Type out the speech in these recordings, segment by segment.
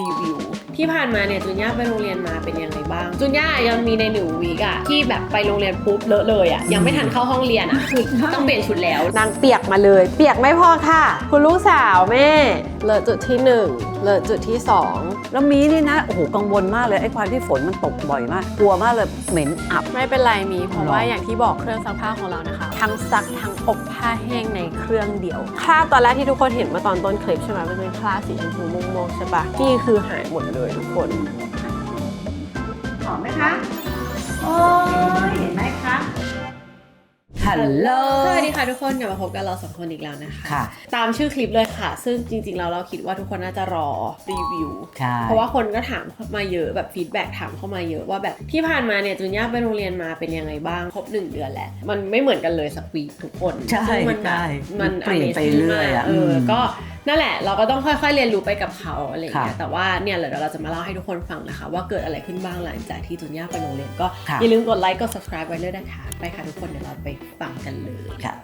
รีวิวที่ผ่านมาเนี่ยจุนย่าไปโรงเรียนมาเป็นยังไงบ้าง จุนย่ายังมีในหนึ่งวีกอะที่แบบไปโรงเรียนปุ๊บเลอะเลยอะยังไม่ทันเข้าห้องเรียนอะคือต้องเปลี่ยนชุดแล้ว นางเปียกมาเลย เปียกไม่พอค่ะ คุณลูกสาวแม่ เลอะจุดที่หนึ่งเลอะจุดที่สอง แล้วมีนี่นะโอ้โหกังวลมากเลยไอ้ความที่ฝนมันตกบ่อยมากกลัวมากเลยเหม็นอับ ไม่เป็นไรมี เพราะหรอว่าอย่างที่บอกเครื่องซักผ้าของเรานะคะ ทั้งซักทั้งอบผ้าแห้งในเครื่องเดียวคราบตอนแรกที่ทุกคนเห็นเมื่อตอนต้นคลิปใช่ไหมมันเป็นคราบสีชมพูม่วงๆใช่ปะนี่คือหายหมดเลยทุกคน หอมไหมคะ โอ้ยเห็นไหมคะ ฮัลโหล สวัสดีค่ะทุกคนกลับมาพบกันเราสองคนอีกแล้วนะคะ ค่ะ ตามชื่อคลิปเลยค่ะ ซึ่งจริงๆแล้วเราคิดว่าทุกคนน่าจะรอรีวิว ใช่ เพราะว่าคนก็ถามเข้ามาเยอะแบบฟีดแบ็กถามเข้ามาเยอะว่าแบบที่ผ่านมาเนี่ยจุนย่าไปโรงเรียนมาเป็นยังไงบ้างครบหนึ่งเดือนแล้ว มันไม่เหมือนกันเลยสักวีคทุกคนใช่ซึ่งมันแบบใช่มันเปลี่ยนไป amazing เรื่อยอะมากเอออม ก็ นั่นแหละเราก็ต้องค่อยๆเรียนรู้ไปกับเขาอะไรอย่างเงี้ยค่ะแต่ว่าเนี่ยเดี๋ยวเราจะมาเล่าให้ทุกคนฟังนะคะ ว่าเกิดอะไรขึ้นบ้างหลังจากที่จุนย่าไปโรงเรียนก็ค่ะอย่าลืมกดไลค์กด subscribe ไว้เลยนะคะ ไปค่ะทุกคนเดี๋ยวเราไปฟังกันเลยค่ะ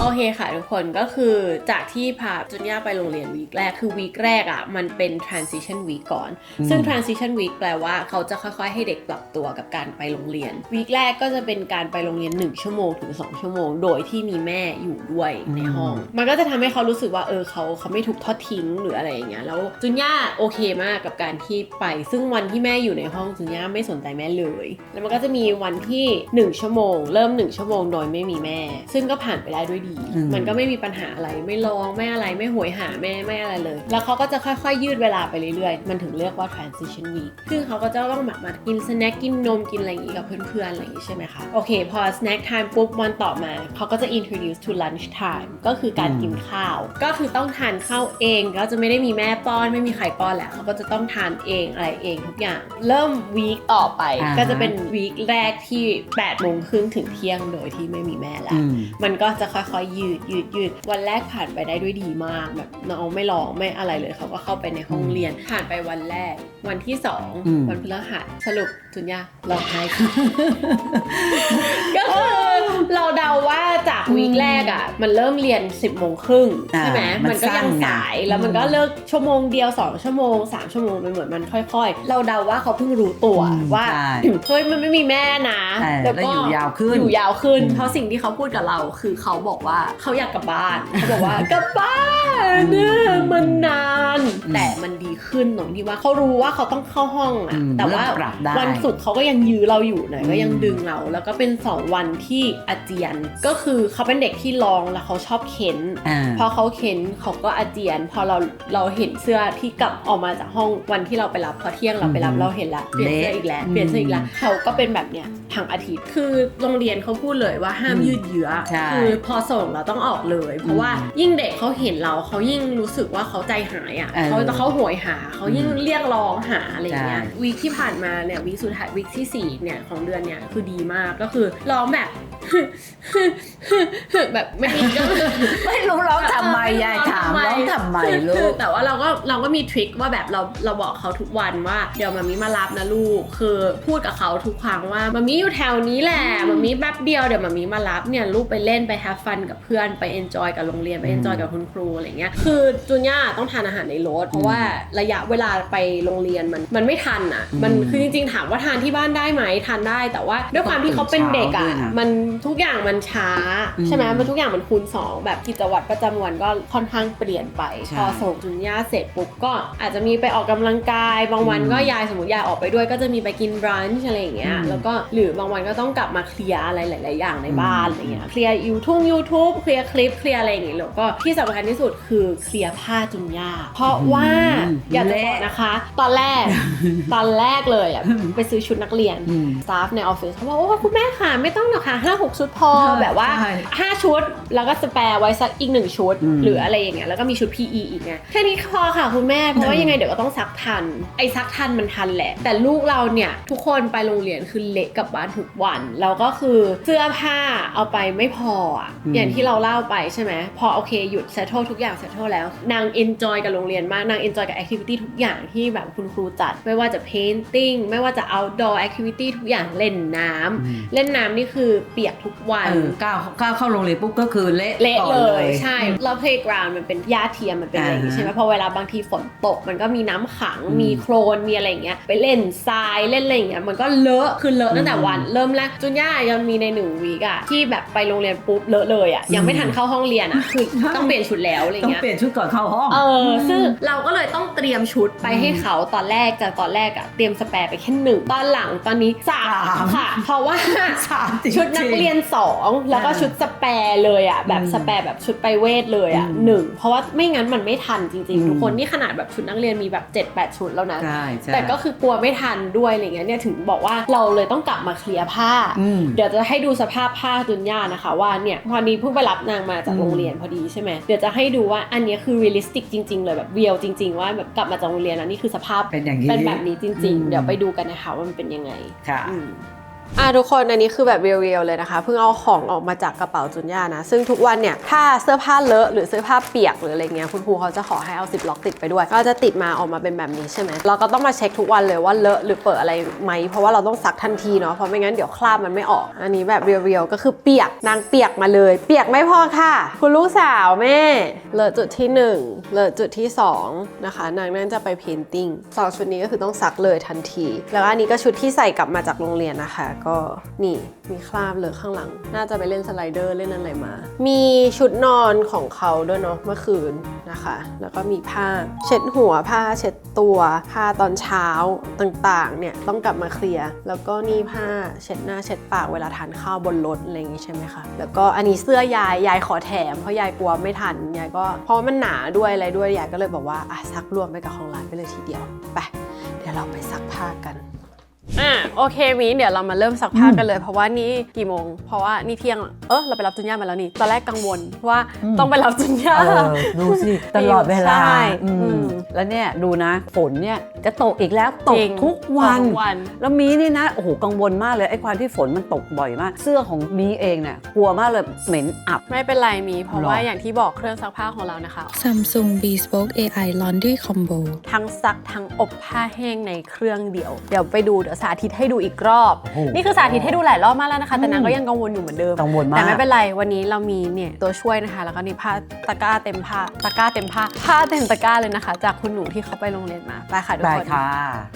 โอเคค่ะทุกคนก็คือจากที่พาจุนย่าไปโรงเรียนวีคแรกคือวีคแรกอะ่ะมันเป็น transition week ก่อนอืมซึ่ง transition week แปลว่าเขาจะค่อยๆ ให้เด็กปรับตัวกับการไปโรงเรียนวีคแรกก็จะเป็นการไปโรงเรียน 1 ชั่วโมงถึง 2 ชั่วโมง โดยที่มีแม่อยู่ด้วยในห้อง มันก็จะทำให้เขารู้สึกว่าเออเขาเขาไม่ถูกทอดทิ้งหรืออะไรอย่างเงี้ยแล้วจุนย่าโอเคมากกับการที่ไป ซึ่งวันที่แม่อยู่ในห้องจุนย่าไม่สนใจแม่เลย แล้วมันก็จะมีวันที่ 1 ชั่วโมง เริ่ม 1 ชั่วโมงโดยไม่มีแม่ ซึ่งก็ผ่านไปได้ด้วยดีอืมมันก็ไม่มีปัญหาอะไร ไม่ร้องไม่อะไรไม่โหวยหาแม่ไม่อะไรเลย แล้วเขาก็จะค่อยๆ ยืดเวลาไปเรื่อยๆ มันถึงเรียกว่า transition week ซึ่งเขาก็จะต้องแบบมากินสแน็คกินนมกินอะไรอย่างงี้กับเพื่อนๆอะไรอย่างงี้ใช่ไหมคะ โอเค พอ snack time ปุ๊บวันต่อมา เขาก็จะ introduce to lunch time ก็คือการกินข้าว ก็คือต้องทานข้าวเองก็จะไม่ได้มีแม่ป้อนไม่มีใครป้อนแหละเขาก็จะต้องทานเองอะไรเองทุกอย่าง เริ่มวีคต่อไปอ่าฮะก็จะเป็นวีคแรกที่8โมงครึ่งถึงเที่ยงโดยที่ไม่มีแม่แล้วอืมมันก็จะค่อยๆยืดยืดยืดวันแรกผ่านไปได้ด้วยดีมากแบบน้องไม่ร้องไม่อะไรเลยเขาก็เข้าไปในห้องเรียน ผ่านไปวันแรก วันที่สองอืมวันพฤหัสสรุปจุนยาร้องไห้ค่ะก็คือเราเดาว่าจากวีคแรกอะ มันเริ่มเรียน 10บโมงครึ่งใช่ไหมอ่ามัมันนก็ยังสั้นไงสายแล้วมันก็เลิกชั่วโมงเดียว 2 ชั่วโมง 3 ชั่วโมงไปเหมือนมันค่อย ๆ เราเดาว่าเขาเพิ่งรู้ตัวอืมว่าใช่เฮ้ยมันไม่มีแม่นะเออแล้วอยู่ยาวขึ้นอยู่ยาวขึ้นอืมเพราะสิ่งที่เขาพูดกับเราคือเขาบอกว่าเขาอยากกลับบ้านเขาบอกว่ากลับบ้านเนี่ยมันนาน แต่มันดีขึ้นตรงที่ว่าเขารู้ว่าเขาต้องเข้าห้องอะอืมแต่ว่าเริ่มปรับได้วันสุดเขาก็ยังยื้อเราอยู่หน่อยอืมก็ยังดึงเราแล้วก็เป็น 2 วันที่อาเจียนก็คือเขาเป็นเด็กที่ร้องแล้วเขาชอบเข็นอ่าพอเขาเข็นเขาก็อาเจียน พอเราเราเห็นเสื้อที่กลับออกมาจากห้องวันที่เราไปรับพอเที่ยงเราไปรับอืมเราเห็นละเปลี่ยนเสื้ออีกแล้วเละเปลี่ยนเสื้ออีกแล้วอืมเขาก็เป็นแบบเนี้ย ทั้งอาทิตย์ คือโรงเรียนเขาพูดเลยว่าห้ามอืมยืดเยื้อใช่คือพอส่งเราต้องออกเลย เพราะว่าอืมยิ่งเด็กเขาเห็นเราเขายิ่งรู้สึกว่าเขาใจหายอะเออเขาเขาโหยหาเขายิ่งเรียกร้องหาอะไรอย่างเงี้ยใช่วีคที่ผ่านมาเนี่ยวีคสุดท้ายวีคที่สี่เนี่ยของเดือนเนี่ยคือดีมากก็คือร้องแบบแบบไม่มีไม่รู้ร้องทำไมยาย ถามร้องทำไมลูกแต่ว่าเราก็เราก็มีทริคว่าแบบเราเราบอกเขาทุกวันว่าเดี๋ยวมามีมารับนะลูก คือพูดกับเขาทุกครั้งว่ามามีอยู่แถวนี้แหละมามีแป๊บเดียวเดี๋ยวมามีมารับเนี่ยลูกไปเล่นไปแฮฟฟันกับเพื่อนไปเอนจอยกับโรงเรียนไปเอนจอยกับคุณครูอะไรเงี้ยคือจุนย่าต้องทานอาหารในรถเพราะว่าระยะเวลาไปโรงเรียนมันมันไม่ทันอะมันอืมคือจริงๆถามว่าทานที่บ้านได้ไหมทานได้แต่ว่าด้วยความที่เขาเป็นเด็กอะต้องตื่นเช้าด้วยนะมันทุกอย่างมันช้าอืม ใช่ไหมมันทุกอย่างมันคูณสองแบบกิจวัตรประจำวันก็ค่อนข้างเปลี่ยนไปใช่ พอส่งจุนย่าเสร็จปุ๊บก็อาจจะมีไปออกกำลังกาย บางวันอืมก็ยายสมมติยายออกไปด้วยก็จะมีไปกินบรันช์อะไรอย่างเงี้ย อืมแล้วก็หรือบางวันก็ต้องกลับมาเคลียร์อะไรหลาย ๆ อย่างในบ้านอืม อะไรเงี้ย เคลียร์ยูทูบยูทูบเคลียร์คลิปเคลียร์อะไรอย่างเงี้ยแล้วก็ที่สำคัญที่สุดคือเคลียร์ผ้าจุนย่า เพราะว่าอืมอยากจะบอกนะคะ ตอนแรก ตอนแรกเลยอะไปซื้อชุดนักเรียน อืม สตาฟในออฟฟิศเขาบอกว่าคุณแม่ค่ะ ไม่ต้องหรอกค่ะห้าหกชุดพอใช่แบบว่า ใช่ห้าชุด แล้วก็สแปร์ไว้สักอีกหนึ่งชุด อืม หรืออะไรอย่างเงี้ยแล้วก็มีชุด PE อีกไงแค่นี้พอค่ะคุณแม่ เพราะว่ายังไงเดี๋ยวก็ต้องซักทัน ไอ้ซักทันมันทันแหละ แต่ลูกเราเนี่ย ทุกคนไปโรงเรียนคือเละกลับบ้านทุกวัน แล้วก็คือเสื้อผ้าเอาไปไม่พออะอืมอย่างที่เราเล่าไปใช่ไหมพอโอเคหยุดเซตโททุกอย่างเซตโทแล้วนางเอนจอยกับโรงเรียนมากนางเอนจอยกับแอคทิวิตี้ทุกอย่างที่แบบคุณครูจัด ไม่ว่าจะเพนติ้งไม่ว่าจะ outdoor activity ทุกอย่างเล่นน้ำอืมเล่นน้ำนี่คือเปียกกทุกวันเออก้าวก้าวเข้าโรงเรียนปุ๊บก็คือเละเละก่อนเลย ใช่แล้ว playground มันเป็นหญ้าเทียมมันเป็นอะไรอย่างงี้อ่าฮะใช่ไหมพอเวลาบางทีฝนตก มันก็มีน้ำขังอืมมีโคลนมีอะไรอย่างเงี้ยไปเล่นทรายเล่นอะไรอย่างเงี้ยมันก็เลอะคือเลอะตั้งแต่อืมวันเริ่มแรกจุนย่ายังมีในหนึ่งวีกอะที่แบบไปโรงเรียนปุ๊บเลอะเลยอะยังไม่อืมทันเข้าห้องเรียนอะคือต้องเปลี่ยนชุดแล้วอะไรต้องเงี้ยเปลี่ยนชุดก่อนเข้าห้องเออซึ่งเราก็เลยต้องเตรียมชุดไปให้เขาตอนแรกจากตอนแรกอะเตรียมสแปร์ไปแค่หนึ่งตอนหลังตอนนี้สามสามค่ะ เพราะว่าสามจริงๆชุดนักเรียนสองแล้วก็อ่าชุดสแปร์เลยอะแบบอืมสแปร์แบบชุดไปเวทเลยอะอืมหนึ่งเพราะว่าไม่งั้นมันไม่ทันจริงอืมๆทุกคนนี่ขนาดแบบชุดนักเรียนมีแบบ 7 8 ชุดแล้วนะใช่ใช่แต่ก็คือกลัวไม่ทันด้วยอะไรเงี้ยเนี่ยถึงบอกว่าเราเลยต้องกลับมาเคลียร์ผ้าอืมเดี๋ยวจะให้ดูสภาพผ้าจุนย่านะคะ ว่าเนี่ยพอนี้เพิ่งไปรับนางมาจากอืมโรงเรียนพอดีใช่ไหมเดี๋ยวจะให้ดูว่าอันเนี้ยคือเรียลลิสติกจริงๆเลยแบบเรียลจริง ๆ ว่าแบบกลับมาจากโรงเรียนแล้วนี่คือสภาพเป็นอย่างนี้เป็นแบบนี้จริงอืมๆเดี๋ยวไปดูกันนะคะว่ามันเป็นยังไงค่ะ อะทุกคนอันนี้คือแบบเรียวๆเลยนะคะเพิ่งเอาของออกมาจากกระเป๋าจุนย่านะ ซึ่งทุกวันเนี่ยถ้าเสื้อผ้าเลอะหรือเสื้อผ้าเปียกหรืออะไรเงี้ยคุณครูเขาจะขอให้เอาซิปล็อกติดไปด้วย ก็จะติดมาออกมาเป็นแบบนี้ใช่ไหมเราก็ต้องมาเช็คทุกวันเลยว่าเลอะหรือเปิดอะไรไหมเพราะว่าเราต้องซักทันทีเนาะเพราะไม่งั้นเดี๋ยวคราบมันไม่ออก อันนี้แบบเรียวๆก็คือเปียกนางเปียกมาเลย เปียกไม่พอค่ะ คุณลูกสาวแม่เลอะจุดที่หนึ่งเลอะจุดที่สองนะคะนางนั่นจะไปเพนติ้งสองชุดนี้ก็คือต้องซักเลยทันที แล้วอันนี้ก็ชุดที่ใส่กลับมาจากโรงเรียนนะคะก็นี่มีคราบเลยข้างหลัง น่าจะไปเล่นสไลเดอร์เล่นอะไรมา มีชุดนอนของเขาด้วยเนาะเมื่อคืนนะคะ แล้วก็มีผ้าเช็ดหัวผ้าเช็ดตัวผ้าตอนเช้าต่างๆเนี่ยต้องกลับมาเคลียร์แล้วก็นี่ผ้าเช็ดหน้าเช็ดปากเวลาทานข้าวบนรถอะไรอย่างงี้ใช่ไหมคะแล้วก็อันนี้เสื้อยายยายขอแถมเพราะยายกลัวไม่ทันยายก็เพราะว่ามันหนาด้วยอะไรด้วยยายก็เลยบอกว่าอะซักรวมไปกับของร้านไปเลยทีเดียวไปเดี๋ยวเราไปซักผ้ากัน อะโอเคมีเดี๋ยวเรามาเริ่มซักผ้ากันเลย เพราะว่านี่กี่โมง เพราะว่านี่เที่ยงเออเราไปรับจุนย่ามาแล้วนี่ตอนแรกกังวลว่าอืมต้องไปรับจุนย่าเออดูสิตลอดเวลาใช่อืมอืมแล้วเนี่ยดูนะฝนเนี่ยจะตกอีกแล้วตจกริงทุกวันทุกวันแล้วมีนี่นะโอ้โหกังวลมากเลยไอ้ความที่ฝนมันตกบ่อยมาก เสื้อของมีเองเนี่ยกลัวมากเลยเหม็นอับ ไม่เป็นไรมี เพราะหรอว่าอย่างที่บอกเครื่องซักผ้าของเรานะคะ Samsung Bespoke AI Laundry Combo ทั้งซักทั้งอบผ้าแห้งในเครื่องเดียว เดี๋ยวไปดูเดี๋ยวสาธิตให้ดูอีกรอบโอ้โหนี่คือสาธิตให้ดูหลายรอบมากแล้วนะคะ แต่อืมนางก็ยังกังวลอยู่เหมือนเดิมกังวลมากแต่ไม่เป็นไรวันนี้เรามีเนี่ยตัวช่วยนะคะ แล้วก็นี่ผ้าตะกร้าเต็มผ้าตะกร้าเต็มผ้าผ้าเต็มตะกร้าเลยนะคะ จากคุณหนูที่เขาไปโรงเรียนมาไปค่ะทุกได้คนค่ะ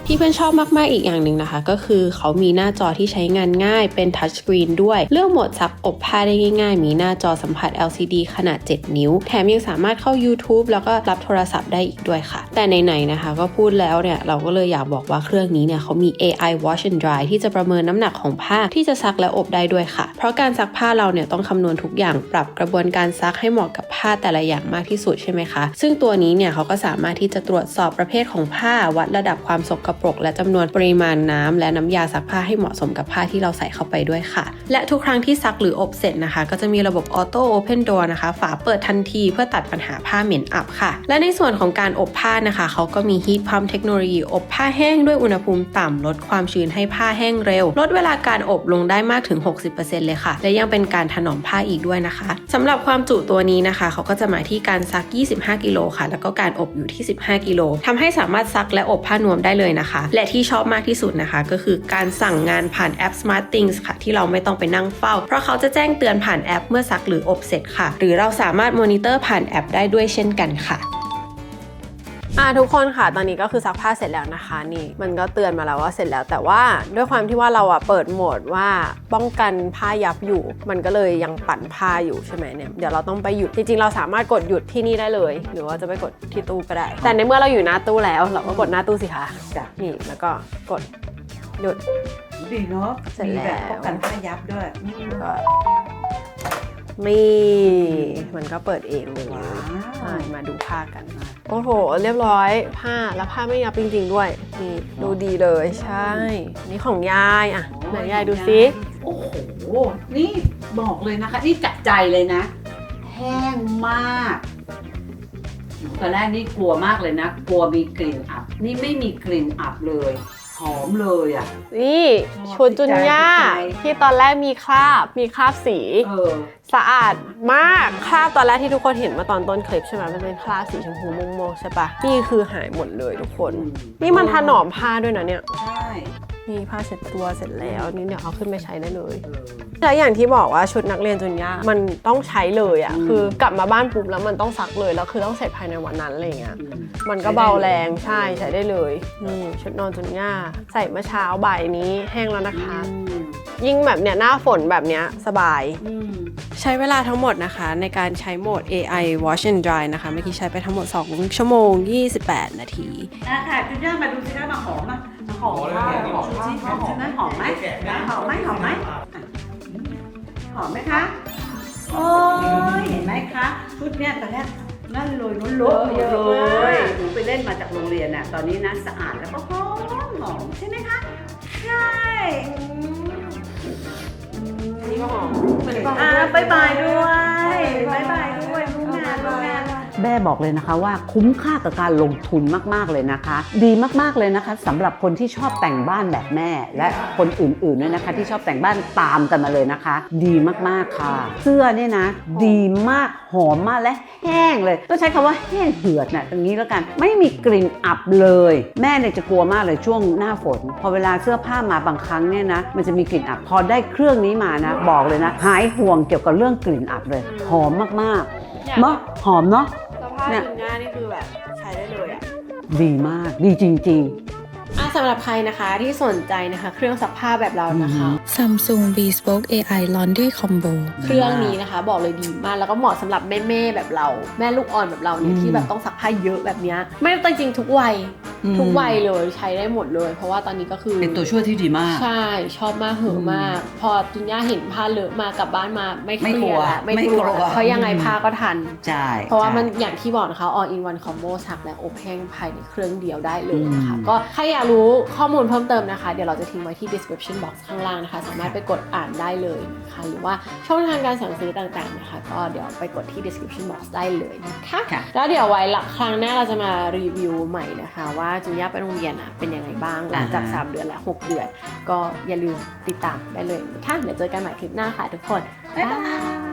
ที่เพื่อนชอบมากๆอีกอย่างหนึ่งนะคะ ก็คือเขามีหน้าจอที่ใช้งานง่ายเป็นทัชสกรีนด้วยเลือกโหมดซักอบผ้าได้ง่าย ๆ มีหน้าจอสัมผัส LCD ขนาด 7 นิ้ว แถมยังสามารถเข้า YouTube แล้วก็รับโทรศัพท์ได้อีกด้วยค่ะ แต่ไหนๆนะคะ ก็พูดแล้วเนี่ยเราก็เลยอยากบอกว่าเครื่องนี้เนี่ยเขามี AI Wash and Dry ที่จะประเมินน้ำหนักของผ้าที่จะซักและอบได้ด้วยค่ะ เพราะการซักผ้าเราเนี่ยต้องคำนวณทุกอย่างปรับกระบวนการซักให้เหมาะกับผ้าแต่ละอย่างมากที่สุดใช่ไหมคะ ซึ่งตัวนี้เนี่ยเขาก็สามารถที่จะตรวจสอบประเภทของผ้าวัดระดับความสกปรก และจำนวนปริมาณน้ำและน้ำยาซักผ้าให้เหมาะสมกับผ้าที่เราใส่เข้าไปด้วยค่ะ และทุกครั้งที่ซักหรืออบเสร็จนะคะ ก็จะมีระบบออโต้โอเพนด o นะคะ ฝาเปิดทันทีเพื่อตัดปัญหาผ้าเหม็นอับค่ะ และในส่วนของการอบผ้านะคะ เขาก็มีฮีทพัมเทคโนโลยีอบผ้าแห้งด้วยอุณหภูมิต่ำลดความความชื้นให้ผ้าแห้งเร็ว ลดเวลาการอบลงได้มากถึง 60%เลยค่ะ และยังเป็นการถนอมผ้าอีกด้วยนะคะสำหรับความจุตัวนี้นะคะ เขาก็จะหมายที่การซัก 25 กิโลค่ะ แล้วก็การอบอยู่ที่ 15 กิโลทำให้สามารถซักและอบผ้านวมได้เลยนะคะ และที่ชอบมากที่สุดนะคะ ก็คือการสั่งงานผ่านแอป Smart Things ค่ะ ที่เราไม่ต้องไปนั่งเฝ้า เพราะเขาจะแจ้งเตือนผ่านแอปเมื่อซักหรืออบเสร็จค่ะ หรือเราสามารถมอนิเตอร์ผ่านแอปได้ด้วยเช่นกันค่ะ อะทุกคนค่ะตอนนี้ก็คือซักผ้าเสร็จแล้วนะคะนี่มันก็เตือนมาแล้วว่าเสร็จแล้ว แต่ว่าด้วยความที่ว่าเราอะเปิดโหมดว่าป้องกันผ้ายับอยู่ มันก็เลยยังปั่นผ้าอยู่ใช่ไหมเนี่ยเดี๋ยวเราต้องไปหยุดจริงๆ เราสามารถกดหยุดที่นี่ได้เลย หรือว่าจะไปกดที่ตู้ก็ได้ แต่ในเมื่อเราอยู่หน้าตู้แล้ว เราก็กดหน้าตู้สิคะจ้ะ นี่แล้วก็กดหยุดดีเนาะเสร็จแล้วมีแบบป้องกันผ้ายับด้วยอืม ก็ นี่มันก็เปิดเองเลยว้าวใช่มาดูผ้ากัน โอ้โห เรียบร้อยผ้าแล้วผ้าไม่ยับจริง ๆ ด้วยนี่ดูดีเลยใช่ นี่ของยายอะไหนยายดูซิโอ้โห นี่บอกเลยนะคะ นี่จับใจเลยนะ แห้งมากตอนแรกนี่กลัวมากเลยนะ กลัวมีกลิ่นอับ นี่ไม่มีกลิ่นอับเลย หอมเลยอะ นี่ชุดจุนย่าติดใจที่ตอนแรกมีคราบมีคราบสีเออสะอาดมากคราบตอนแรกที่ทุกคนเห็นมาตอนต้นคลิปใช่ไหมมันเป็นคราบสีชมพูม่วงๆใช่ปะนี่คือหายหมดเลยทุกคนอืมนี่มันถนอมผ้าด้วยนะเนี่ยใช่ นี่ผ้าเช็ดตัวเสร็จแล้วนี่เดี๋ยวเอาขึ้นไปใช้ได้เลยแล้วอย่างที่บอกว่าชุดนักเรียนจุนย่ามันต้องใช้เลยอะ่ะอืมคือกลับมาบ้านปุ๊บแล้วมันต้องซักเลยแล้วคือต้องเสร็จภายในวันนั้นอะไรเงี้ยมันก็เบาแรงใช่ใช้ได้เลยนี่ชุดนอนจุนย่าใส่เมื่อเช้าบ่ายนี้แห้งแล้วนะคะ ยิ่งแบบเนี้ยหน้าฝนแบบเนี้ยสบายอืมใช้เวลาทั้งหมดนะคะ ในการใช้โหมด AI Wash and Dry นะคะเมื่อกี้ใช้ไปทั้งหมด 2 ชั่วโมง 28 นาทีอะค่ะจุนย่ามาดูสิคะมาหอมมามา หอมหอมค่ะเลยหอมชูชีพใช่ไหมหอมไหมหอมไหมหอมไหมอะหอมไหมคะโอ้ยเห็นไหมคะชุดเนี้ยตอนแรกนั่นเลยนุ่นโลดเยอะเลมากยหนูไปเล่นมาจากโรงเรียนน่ะตอนนี้นะสะอาดแล้วก็หอมหอมใช่ไหมคะใช่นี่ก็หอมอ่าบายบายด้วยบายบายด้วยรู้งานรู้งาน แม่บอกเลยนะคะว่าคุ้มค่ากับการลงทุนมากๆเลยนะคะ ดีมากๆเลยนะคะสำหรับคนที่ชอบแต่งบ้านแบบแม่ และคนอื่นๆด้วยนะคะ ที่ชอบแต่งบ้านตามกันมาเลยนะคะ ดีมากๆค่ะ เสื้อเนี่ยนะ ดีมากหอมมากและแห้งเลยต้องใช้คำว่าแห้งเหือดนะตรงนี้แล้วกันไม่มีกลิ่นอับเลย แม่เนี่ยจะกลัวมากเลยช่วงหน้าฝน พอเวลาเสื้อผ้ามาบางครั้งเนี่ยนะมันจะมีกลิ่นอับพอได้เครื่องนี้มานะ บอกเลยนะ หายห่วงเกี่ยวกับเรื่องกลิ่นอับเลย หอมมากๆเนาะหอมเนาะสภาพ เนี่ยจุนย่านี่คือแบบใช้ได้เลยอะ ดีมาก ดีจริง อะสำหรับใครนะคะที่สนใจนะคะ เครื่องซักผ้าแบบเรานะคะ Samsung Bespoke AI Laundry Combo เครื่องนี้นะคะ บอกเลยดีมากแล้วก็เหมาะสำหรับแม่ๆแบบเรา แม่ลูกอ่อนแบบเราเนี่ยอืม ที่แบบต้องซักผ้าเยอะแบบเนี้ยไม่ต้องจริงๆทุกวัยอืม ทุกวัยเลยใช้ได้หมดเลย เพราะว่าตอนนี้ก็คือเป็นตัวช่วยที่ดีมาก ใช่ชอบมากเหอะอืมมาก พอจุนย่าเห็นผ้าเลอะมากลับบ้านมาไม่เคไม่รีกลัยวดละไม่ไม่กลัวกลัวเพราะยังไงอืมผ้าก็ทันใช่เพราะว่ามันใช่อย่างที่บอกนะคะ all in one combo ซักและอบแห้งภายในเครื่องเดียวได้เลยนะคะอืมก็ใครอยากรู้ข้อมูลเพิ่มเติมนะคะ เดี๋ยวเราจะทิ้งไว้ที่ description box ข้างล่างนะคะ สามารถไปกดอ่านได้เลยนะคะหรือว่าช่องทางการสั่งซื้อต่างๆนะคะ ก็เดี๋ยวไปกดที่ description box ได้เลยนะคะค่ะแล้วเดี๋ยวไว้ละครั้งหน้าเราจะมารีวิวใหม่นะคะว่าจุนย่าไปโรงเรียนอะเป็นยังไงบ้างหลังจากอ่าฮะ3เดือนและ6เดือน ก็อย่าลืมติดตามได้เลยนะคะเดี๋ยวเจอกันใหม่คลิปหน้าค่ะทุกคน บ๊ายบาย